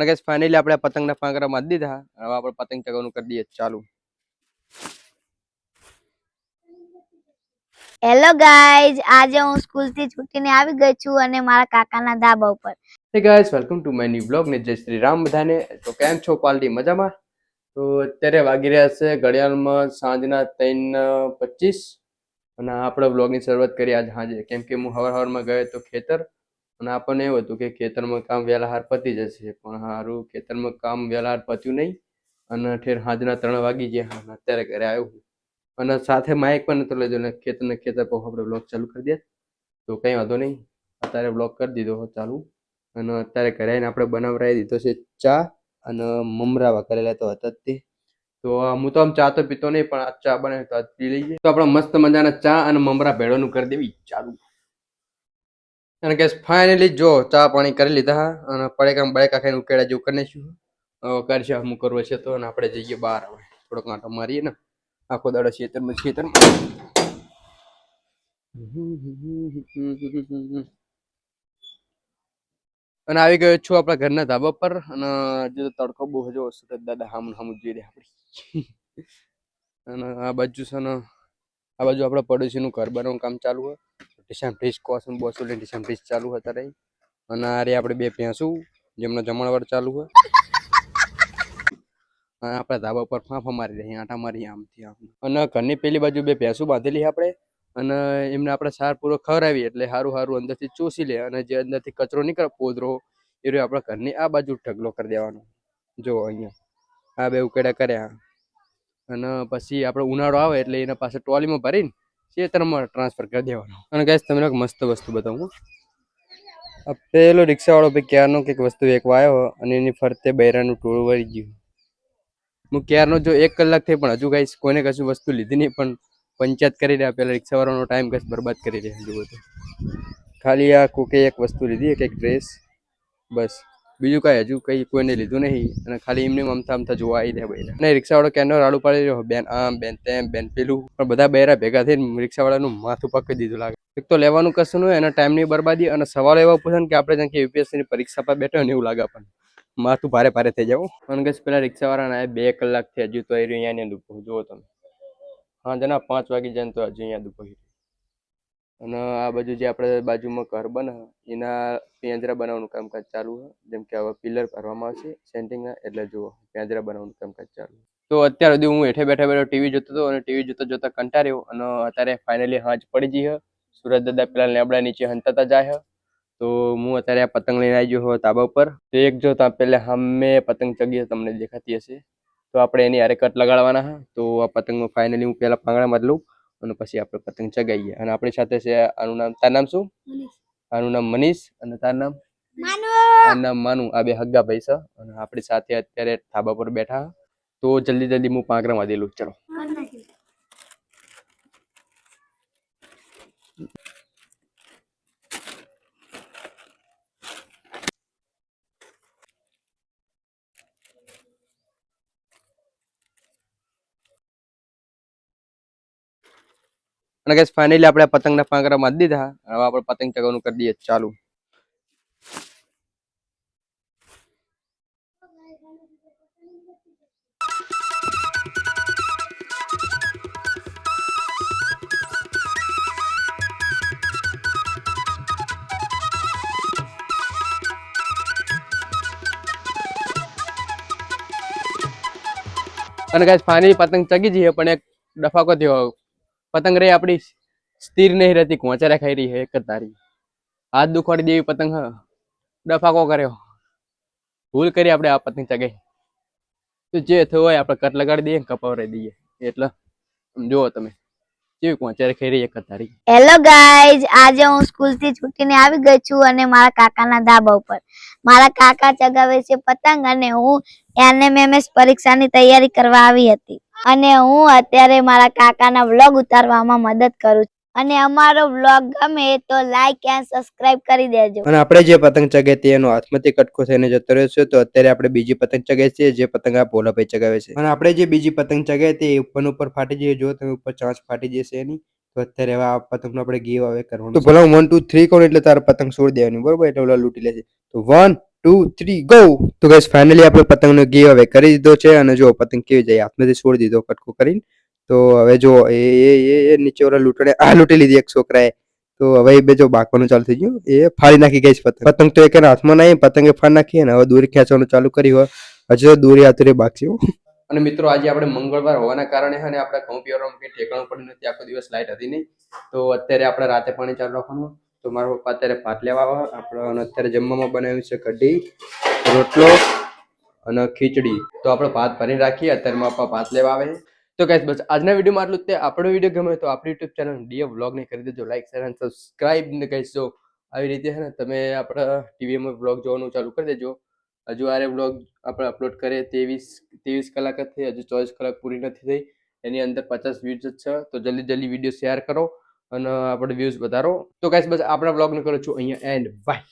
અને guys finally આપણે પતંગના પાંકરા મારી દીધા. હવે આપણે પતંગ ચગાવવાનું કરી દઈએ. ચાલુ. હેલો ગાઈઝ આજે હું સ્કૂલથી છૂટીને આવી ગઈ છું અને મારા કાકાના ધાબા ઉપર. Hey guys welcome to my new blog ને જય શ્રી રામ બધાને. તો કેમ છો? પાલટી મજામાં? તો અત્યારે વાગી રહ્યા છે ઘડિયાળમાં સાંજના ત્રણ પચીસ. અને આપણે બ્લોગની શરૂઆત કરી. આજ સાંજે કેમ કે હું હવાર હવારમાં ગયો તો ખેતર. અને આપણને એવું હતું કે ખેતરમાં કામ વહેલા હાર પતી જશે, પણ સારું ખેતરમાં કામ વહેલા હાર પત્યું નહીં અને ઠેર સાંજના ત્રણ વાગી ગયા અત્યારે ઘરે આવ્યો અને સાથે માઇક પણ નતો લેજો ને ખેતરને ખેતર પર આપણે બ્લોગ ચાલુ કરી દે. તો કંઈ વાંધો નહીં, અત્યારે બ્લોગ કરી દીધો ચાલુ. અને અત્યારે ઘરે આવીને આપણે બનાવરાવી દીધો છે ચા અને મમરાવા કરેલા તો હતા તે. તો હું તો આમ ચા તો પીતો નહીં, પણ આ ચા બને તો પી લઈએ. તો આપણે મસ્ત મજાના ચા અને મમરા ભેળવાનું કરી દેવી, ચાલુ. અને કે ફાઇનલી જો ચા પાણી કરી લીધા અને પડેકા બળેકા ખાઈને ઉકેડા જેવું કરી નાખ્યું હવે કરશે અમુક કરવો છે તો અને આપણે જઈએ બહાર હવે. થોડોક આંટો મારીએ ને. આખો દાડો ખેતરમાં ખેતરમાં અને આવી ગયો છું આપણા ઘરના ધાબા પર અને હજુ તડકો બહુ હજુ સતત દાદા હામું હામું જોઈ રહ્યા આપણી. અને આ બાજુ છે ને, આ બાજુ આપણા પડોશીનું ઘર બનાવવાનું કામ ચાલુ હોય. ટીશામ ટીશ કોસમ બોસું લઈને ટીશામ ટીશ ચાલુ હતા રહી અને આ રે આપણે બે ભેંસું જેમનો જમણવાર ચાલુ હોય અને આપણા ધાબા પર ફાંફા મારી રહી આંટા મારી આમથી આમ. અને ઘરની પેલી બાજુ બે ભેંસું બાંધેલી આપણે. અને એમને આપણે સાર પૂરો ખવડાવીએ એટલે સારું સારું અંદરથી ચૂસી લે અને જે અંદરથી કચરો નીકળે, પોદરો, એ રહ્યો આપણા ઘરની આ બાજુ ઢગલો કરી દેવાનો. જો અહીંયા. આ બે ઉકેડા કર્યા. અને પછી આપણે ઉનાળો આવે એટલે એના પાસે ટ્રોલીમાં ભરીને ખેતરમાં ટ્રાન્સફર કરી દેવાનો. અને ગાઈસ તમને એક મસ્ત વસ્તુ બતાવું આ પેલો રિક્ષાવાળો ભાઈ ક્યારનો કંઈક વસ્તુ એક આવ્યો અને એની ફરતે બૈરાનું ટોળું વળી ગયું. હું ક્યારનો જો એક કલાક થઈ પણ હજુ ગાઈસ કોઈને કશું વસ્તુ લીધી નહીં, પણ પંચાયત કરી રહ્યા. પેલા રિક્ષાવાળાનો ટાઈમ કશ બરબાદ કરી રહ્યા જુઓ તો ખાલી આ કોકે એક વસ્તુ લીધી, એક એક ડ્રેસ બસ. બીજું કાંઈ હજુ કંઈ કોઈને લીધું નહીં અને ખાલી એમને અમથા અમથા જોવા આવી રહ્યા બૈરા અને રિક્ષાવાળો કેનો રાડું પાડી રહ્યો બેન આમ, બેન તેમ, બેન પેલું. પણ બધા બૈરા ભેગા થઈને રિક્ષાવાળાનું માથું પકડી દીધું લાગે. એક તો લેવાનું કશું નહીં અને ટાઈમની બરબાદી અને સવાલો એવા પૂછે કે આપણે જેમ કે યુપીએસસીની પરીક્ષા પર બેઠો ને એવું લાગે આપણને. માથું ભારે ભારે થઈ જાવ અને કશ પેલા રિક્ષાવાળાના બે કલાકથી હજુ તો એ રહ્યો અહીંયા ને ઊભો જુઓ તમે. હા જના પાંચ વાગી જાય તો હજુ અહીંયા દુપહી. અને આ બાજુ જે આપણે બાજુમાં ઘર બને, એના પિંજરા બનાવવાનું કામકાજ ચાલુ છે. જેમ કે હવે પિલર ભરવામાં આવશે સેન્ટિંગના એટલે જુઓ, પિંજરા બનાવવાનું કામકાજ ચાલુ તો અત્યાર સુધી હું હેઠે બેઠા બેઠો ટીવી જોતો હતો અને ટીવી જોતા જોતા કંટાળ્યો અને અત્યારે ફાઇનલી હાંજ પડી ગઈ સુરત દાદા પેલા લેબડા નીચે હંતાતા જાય તો હું અત્યારે આ પતંગ લઈને આવી ગયો છું તાબા ઉપર. તો એક જો ત્યાં પહેલા હમે પતંગ ચગી તમને દેખાતી હશે. તો આપણે એની હારે કટ લગાડવાના હા તો આ પતંગમાં ફાઇનલી હું પહેલા પાંગણામાં જ લઉં. અને પછી આપણે પતંગ ચગાવીએ. અને આપણી સાથે છે આનું નામ તાર નામ શું? આનું નામ મનીષ અને તારું નામ? આનું નામ માનું. આ બે હગ્ગા ભાઈ છે. અને આપણી સાથે અત્યારે ધાબા પર બેઠા. તો જલ્દી જલ્દી હું પાંગડામાં દેલું ચલો. અને guys ફાઇનલી આપણે પતંગના પાંકરા મારી દીધા. હવે આપણે પતંગ ચગાવવાનું કરી દઈએ. ચાલુ. અને guys ફાઇનલી પતંગ ચગી જઈએ, પણ એક ડફાકો થયો પતંગ રે આપણી સ્થિર નહીં રહેતી, કોંચારા ખાઈ રહી છે એક જ તારી. હાથ દુખાડી દેવી પતંગ ડફાકો કર્યો. ભૂલ કરી આપણે આ પતંગ ચગાઈ. તો જે થયું હોય આપણે કટ લગાડી દઈએ કપાવરાઈ દઈએ. એટલે જુઓ તમે રહી હેલો ગાઈઝ આજે હું સ્કૂલથી છૂટીને આવી ગઈ છું અને મારા કાકાના ધાબા ઉપર. મારા કાકા ચગાવે છે પતંગ અને હું એનએમએમએસ પરીક્ષાની તૈયારી કરવા આવી હતી. અને હું અત્યારે મારા કાકાના વ્લોગ ઉતારવામાં મદદ કરું છું. અને અમારો વ્લોગ ગમે તો લાઈક એન્ડ સબસ્ક્રાઇબ કરી દેજો. અને આપણે જે પતંગ ચગે તે એનો હાથમાંથી કટકો થઈને જતો રહ્યો છે, તો અત્યારે આપણે બીજી પતંગ ચગે છે જે પતંગ આ ભોલાભાઈ ચગાવે છે. અને આપણે જે બીજી પતંગ ચગે તે ઉપર ઉપર ફાટી જઈએ. જો તમે ઉપર ચાંચ ફાટી જશે એની તો અત્યારે હવે આ પતંગનો આપણે ગીવ હવે કરવાનો તો ભલા વન ટુ થ્રી કહું એટલે તારે પતંગ છોડી દેવાની બરોબર? એટલે ઓલા લૂંટી લેશે તો વન ટુ થ્રી ગો તો ગાઈસ ફાઇનલી આપણે પતંગનો ગીવ હવે કરી દીધો છે અને જો પતંગ કેવી જાય હાથમાંથી છોડી દીધો કટકો કરીને. તો હવે જો એ એ એ નીચે ઓલા લૂંટણે આ લૂંટી લીધી એક છોકરાએ. તો હવે એ બે જો બાકવાનું ચાલુ થઈ ગયું. એ ફાડી નાખી ગઈ પતંગ. પતંગ તો એક હાથમાં નહીં પતંગે ફાડી નાખી અને હવે દોરી ખેંચવાનું ચાલુ કરી હોય. હજુ દૂર આતુરી બાકી છે અને મિત્રો, આજે આપણે મંગળવાર હોવાના કારણે અને આપણે ઘઉં પીવાનું કંઈ ઠેકાણું પડ્યું નથી. આખો દિવસ લાઇટ હતી નહીં. તો અત્યારે આપણે રાતે પાણી ચાલુ રાખવાનું. તો મારા પપ્પા અત્યારે ભાત લેવા આવે. આપણે અત્યારે જમવામાં બનાવ્યું છે કઢી, રોટલો અને ખીચડી. તો આપણે ભાત ભરીને રાખીએ. અત્યારે મારા પપ્પા ભાત લેવા આવે તો ગાઈસ બસ આજના વિડીયોમાં આટલું તે. આપણો વીડિયો ગમે તો આપણી યુટ્યુબ ચેનલ ડીએ વ્લોગને કરી દેજો. લાઈક શેર અને સબસ્ક્રાઈબ ને કહીશો આવી રીતે છે ને તમે આપણા ટીવીમાં વ્લોગ જોવાનું ચાલુ કરી દેજો. હજુ આરે વ્લોગ આપણે અપલોડ કરીએ, ત્રેવીસ ત્રેવીસ કલાક જ થઈ, હજુ ચોવીસ કલાક પૂરી નથી થઈ. એની અંદર પચાસ વ્યૂઝ જ છે, તો જલ્દી જલ્દી વીડિયો શેર કરો અને આપણે વ્યૂઝ વધારો. તો કાંઈ બસ આપણા બ્લોગને કરું છું અહીંયા એન્ડ બાય